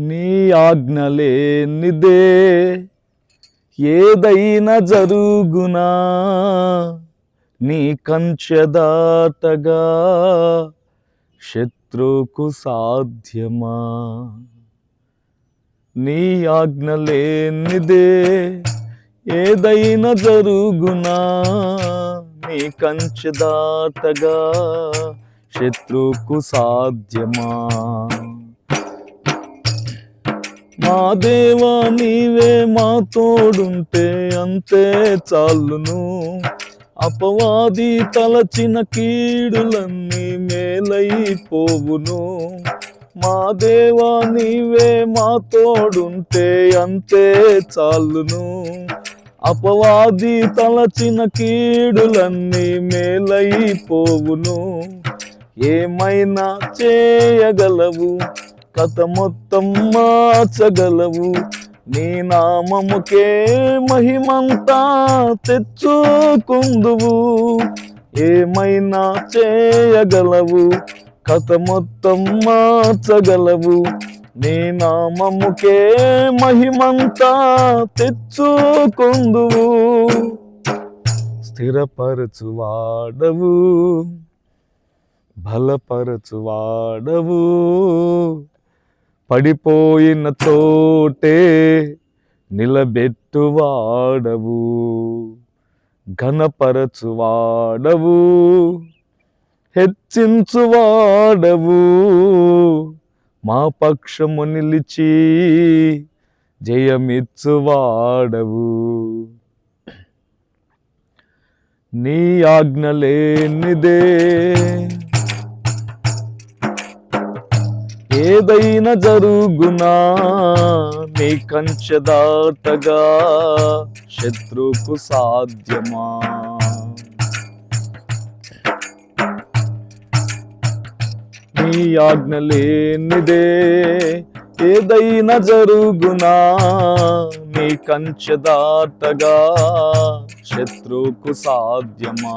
నీ ఆజ్ఞలేనిదే ఏదైనా జరుగునా? నీ కంచెదాటగా శత్రుకు సాధ్యమా? నీ ఆజ్ఞలేనిదే ఏదైనా జరుగునా? నీ కంచెదాటగా శత్రుకు సాధ్యమా? మా దేవా నీవే మా తోడుంటే అంతే చాలును. అపవాది తలచిన కీడులన్నీ మేలైపోవును. మా దేవా నీవే మా తోడుంటే అంతే చాలును. అపవాది తలచిన కీడులన్నీ మేలైపోవును. ఏమైనా చేయగలవు? కథ మొత్తం మార్చగలవు. నీ నామముకే మహిమంతా తెచ్చుకుందువు. ఏమైనా చేయగలవు. కథ మొత్తం మార్చగలవు. నీ నామముకే మహిమంతా తెచ్చుకుందువు. స్థిరపరచువాడవు. బలపరచువాడవు. పడిపోయిన చోటే నిలబెట్టువాడవు ఘనపరచువాడవు హెచ్చించువాడవు మా పక్షము నిలిచి జయమిచ్చువాడవు నీ ఆజ్ఞలేనిదే ఏదైనా జరుగునా? నీ కంచె దాటగా శత్రుకు సాధ్యమా? నీ ఆజ్ఞ లేనిదే ఏదైనా జరుగునా? నీ కంచె దాటగా శత్రుకు సాధ్యమా?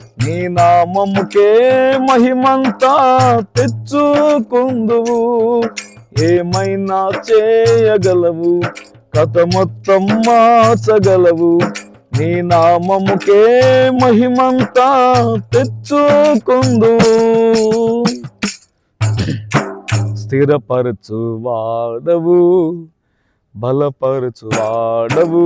నీ నామముకే మహిమంతా తెచ్చుకుందువు. ఏమైనా చేయగలవు? కథ మొత్తం మార్చగలవు. నీ నామముకే మహిమంతా తెచ్చుకుందు స్థిరపరచు వాడవు బలపరచు వాడవు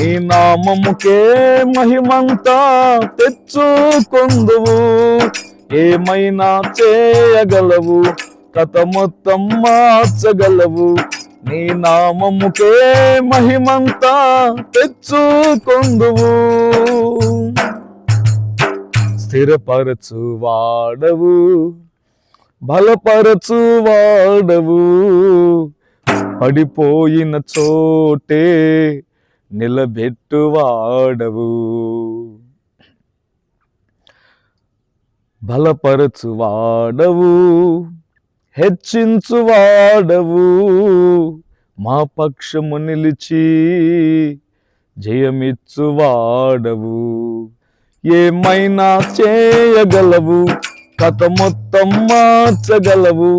నీ నామముకే మహిమంతా తెచ్చుకుందువు. ఏమైనా చేయగలవు? కథ మొత్తం మార్చగలవు. నీ నామముకే మహిమంతా తెచ్చుకుందువు. స్థిరపరచు వాడవు. బలపరచు వాడవు. పడిపోయిన చోటే నిలబెట్టువాడవు. వాడవు హెచ్చించువాడవు. వాడవు వాడవు మా పక్షము నిలిచి జయమిచ్చువాడవు. ఏమైనా చేయగలవు? కథ మొత్తం మార్చగలవు.